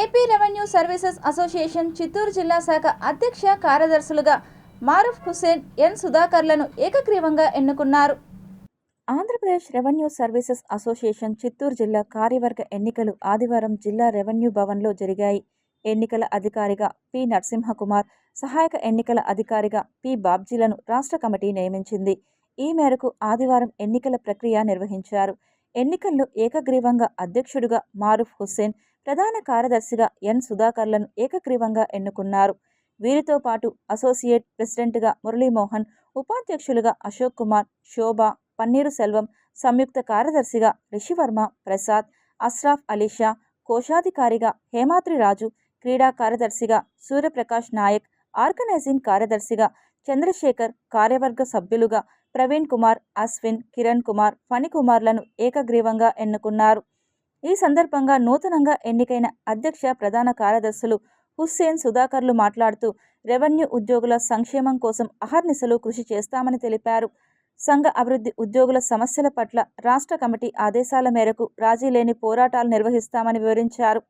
AP revenue services association Chittoor జిల్లా శాఖ అధ్యక్ష కార్యదర్శులుగా మారూఫ్ హుసేన్ ఎన్ సుధాకర్లను ఏకగ్రీవంగా ఎన్నుకున్నారు. Andhra Pradesh revenue services association Chittoor జిల్లా కార్యవర్గ ఎన్నికలు ఆదివారం జిల్లా రెవెన్యూ భవన్లో జరిగాయి. ఎన్నికల అధికారిగా పి నరసింహకుమార్ సహాయక ఎన్నికల అధికారిగా పి బాబ్జీలను రాష్ట్ర కమిటీ నియమించింది. ఈ మేరకు ఆదివారం ఎన్నికల ప్రక్రియ నిర్వహించారు. ఎన్నికల్లో ఏకగ్రీవంగా అధ్యక్షుడిగా మారూఫ్ హుస్సేన్ ప్రధాన కార్యదర్శిగా ఎన్. సుధాకర్లను ఏకగ్రీవంగా ఎన్నుకున్నారు. వీరితో పాటు అసోసియేట్ ప్రెసిడెంట్గా మురళీమోహన్ ఉపాధ్యక్షులుగా అశోక్ కుమార్ శోభ పన్నీరు సెల్వం సంయుక్త కార్యదర్శిగా రిషివర్మ ప్రసాద్ అస్రాఫ్ అలీషా కోశాధికారిగా హేమాద్రి రాజు క్రీడా కార్యదర్శిగా సూర్యప్రకాష్ నాయక్ ఆర్గనైజింగ్ కార్యదర్శిగా చంద్రశేఖర్ కార్యవర్గ సభ్యులుగా ప్రవీణ్ కుమార్ అశ్విన్ కిరణ్ కుమార్ ఫణికుమార్లను ఏకగ్రీవంగా ఎన్నుకున్నారు. ఈ సందర్భంగా నూతనంగా ఎన్నికైన అధ్యక్ష ప్రధాన కార్యదర్శులు హుస్సేన్ సుధాకర్లు మాట్లాడుతూ రెవెన్యూ ఉద్యోగుల సంక్షేమం కోసం అహర్నిశలు కృషి చేస్తామని తెలిపారు. సంఘ అభివృద్ధి ఉద్యోగుల సమస్యల పట్ల రాష్ట్ర కమిటీ ఆదేశాల మేరకు రాజీ లేని పోరాటాలు నిర్వహిస్తామని వివరించారు.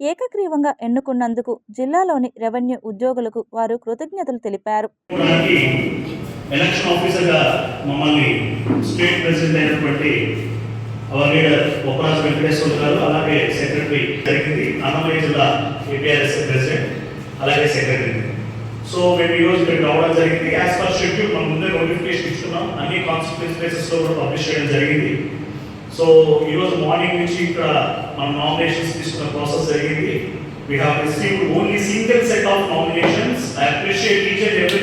ఏకగ్రీవంగా ఎన్నుకున్నందుకు జిల్లాలోని రెవెన్యూ ఉద్యోగులకు వారు కృతజ్ఞతలు తెలిపారు. ఎలక్షన్ ఆఫీసర్గా మమ్మల్ని స్టేట్ ప్రెసిడెంట్ అయినటువంటి అవర్ లీడర్ ఉపరాజు వెంకటేశ్వర గారు అలాగే సెక్రటరీ జరిగింది. అన్నమయ్య జిల్లా A P R S president అలాగే సెక్రటరీ సో మేము ఈ రోజు ఇక్కడ రావడం జరిగింది. యాజ్ పర్ షెడ్యూల్ మనం ముందే నోటిఫికేషన్ ఇస్తున్నాం. అన్ని కాన్స్టిట్యూన్స్ ప్లేసెస్లో కూడా పబ్లిష్ చేయడం జరిగింది. సో ఈ రోజు మార్నింగ్ నుంచి ఇక్కడ మనం నామినేషన్స్ తీసుకున్న ప్రాసెస్ జరిగింది. We have received only single set of nominations I appreciate each and every